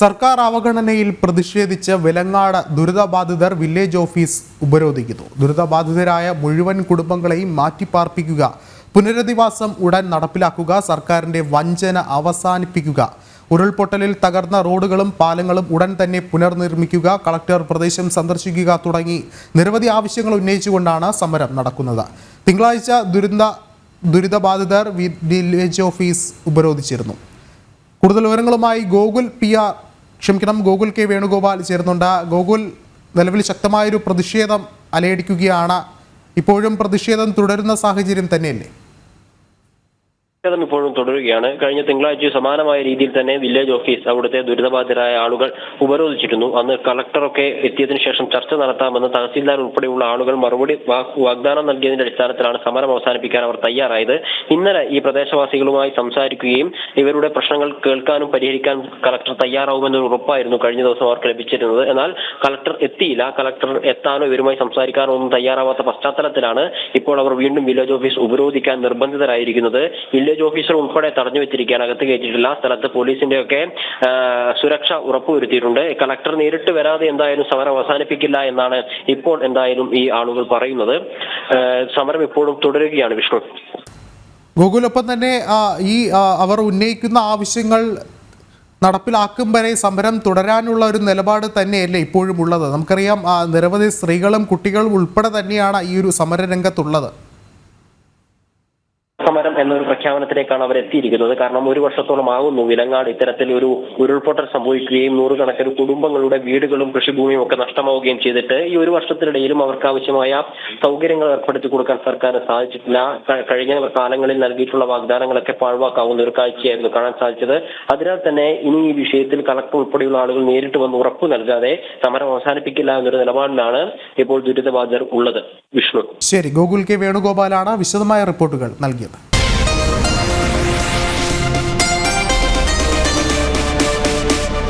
സർക്കാർ അവഗണനയിൽ പ്രതിഷേധിച്ച് വെലങ്ങാട് ദുരിതബാധിതർ വില്ലേജ് ഓഫീസ് ഉപരോധിക്കുന്നു. ദുരിതബാധിതരായ മുഴുവൻ കുടുംബങ്ങളെയും മാറ്റിപ്പാർപ്പിക്കുക. പുനരധിവാസം ഉടൻ നടപ്പിലാക്കുക. സർക്കാരിന്റെ വഞ്ചന അവസാനിപ്പിക്കുക. ഉരുൾപൊട്ടലിൽ തകർന്ന റോഡുകളും പാലങ്ങളും ഉടൻ തന്നെ പുനർനിർമ്മിക്കുക. കളക്ടർ പ്രദേശം സന്ദർശിക്കുക തുടങ്ങി നിരവധി ആവശ്യങ്ങൾ ഉന്നയിച്ചുകൊണ്ടാണ് സമരം നടക്കുന്നത്. തിങ്കളാഴ്ച ദുരന്ത ദുരിതബാധിതർ വില്ലേജ് ഓഫീസ് ഉപരോധിച്ചിരുന്നു. കൂടുതൽ വിവരങ്ങളുമായി ഗോകുൽ പി ആർ ക്ഷമിക്കണം ഗോകുൽ കെ വേണുഗോപാൽ ചേരുന്നുണ്ട്. ഗോകുൽ നിലവിൽ ശക്തമായൊരു പ്രതിഷേധം അലയടിക്കുകയാണ്. ഇപ്പോഴും പ്രതിഷേധം തുടരുന്ന സാഹചര്യം തന്നെയല്ലേ? പ്രതിഷേധം ഇപ്പോഴും തുടരുകയാണ്. കഴിഞ്ഞ തിങ്കളാഴ്ച സമാനമായ രീതിയിൽ തന്നെ വില്ലേജ് ഓഫീസ് അവിടുത്തെ ദുരിതബാധിതരായ ആളുകൾ ഉപരോധിച്ചിരുന്നു. അന്ന് കളക്ടറൊക്കെ എത്തിയതിനു ശേഷം ചർച്ച നടത്താമെന്ന് തഹസീൽദാർ ഉൾപ്പെടെയുള്ള ആളുകൾ മറുപടി വാഗ്ദാനം നൽകിയതിന്റെ അടിസ്ഥാനത്തിലാണ് സമരം അവസാനിപ്പിക്കാൻ അവർ തയ്യാറായത്. ഇന്നലെ ഈ പ്രദേശവാസികളുമായി സംസാരിക്കുകയും ഇവരുടെ പ്രശ്നങ്ങൾ കേൾക്കാനും പരിഹരിക്കാൻ കളക്ടർ തയ്യാറാവുമെന്നൊരു ഉറപ്പായിരുന്നു കഴിഞ്ഞ ദിവസം അവർക്ക് ലഭിച്ചിരുന്നത്. എന്നാൽ കളക്ടർ എത്തിയില്ല. കളക്ടർ എത്താനോ ഇവരുമായി സംസാരിക്കാനോ ഒന്നും തയ്യാറാവാത്ത പശ്ചാത്തലത്തിലാണ് ഇപ്പോൾ അവർ വീണ്ടും വില്ലേജ് ഓഫീസ് ഉപരോധിക്കാൻ നിർബന്ധിതരായിരിക്കുന്നത്. വില്ലേജ് ഓഫീസർ ഉൾപ്പെടെ തടഞ്ഞു വെച്ചിരിക്കുകയാണ്. അകത്ത് കയറ്റിയിട്ടില്ല. സ്ഥലത്ത് പോലീസിന്റെ ഒക്കെ സുരക്ഷ ഉറപ്പുവരുത്തിയിട്ടുണ്ട്. കളക്ടർ നേരിട്ട് വരാതെ എന്തായാലും സമരം അവസാനിപ്പിക്കില്ല എന്നാണ് ഇപ്പോൾ എന്തായാലും ഈ ആളുകൾ പറയുന്നത്. സമരം ഇപ്പോഴും തുടരുകയാണ് വിഷ്ണു. ഗോകുലൊപ്പം തന്നെ ഈ അവർ ഉന്നയിക്കുന്ന ആവശ്യങ്ങൾ നടപ്പിലാക്കും വരെ സമരം തുടരാനുള്ള ഒരു നിലപാട് തന്നെയല്ലേ ഇപ്പോഴും ഉള്ളത്? നമുക്കറിയാം നിരവധി സ്ത്രീകളും കുട്ടികളും ഉൾപ്പെടെ തന്നെയാണ് ഈ ഒരു സമരരംഗത്തുള്ളത്. സമരം എന്നൊരു പ്രഖ്യാപനത്തിലേക്കാണ് അവർ എത്തിയിരിക്കുന്നത് കാരണം ഒരു വർഷത്തോളം ആകുന്നു വിലങ്ങാട് ഇത്തരത്തിൽ ഒരു ഉരുൾപൊട്ടൽ സംഭവിക്കുകയും നൂറുകണക്കിന് കുടുംബങ്ങളുടെ വീടുകളും കൃഷിഭൂമിയും ഒക്കെ നഷ്ടമാവുകയും ചെയ്തിട്ട് ഈ ഒരു വർഷത്തിനിടയിലും അവർക്ക് ആവശ്യമായ സൗകര്യങ്ങൾ ഏർപ്പെടുത്തി കൊടുക്കാൻ സർക്കാർ സാധിച്ചിട്ടില്ല. കഴിഞ്ഞ കാലങ്ങളിൽ നൽകിയിട്ടുള്ള വാഗ്ദാനങ്ങളൊക്കെ പാഴ്വാക്കാവുന്ന ഒരു കാഴ്ചയായിരുന്നു കാണാൻ സാധിച്ചത്. അതിനാൽ തന്നെ ഇനി ഈ വിഷയത്തിൽ കളക്ടർ ഉൾപ്പെടെയുള്ള ആളുകൾ നേരിട്ട് വന്ന് ഉറപ്പ് നൽകാതെ സമരം അവസാനിപ്പിക്കില്ല എന്നൊരു നിലപാടിലാണ് ഇപ്പോൾ ദുരിതബാധിതർ ഉള്ളത്. വിഷ്ണു. ശരി. ഗോകുൽ കെ വേണുഗോപാലാണ് വിശദമായ റിപ്പോർട്ടുകൾ നൽകിയത്.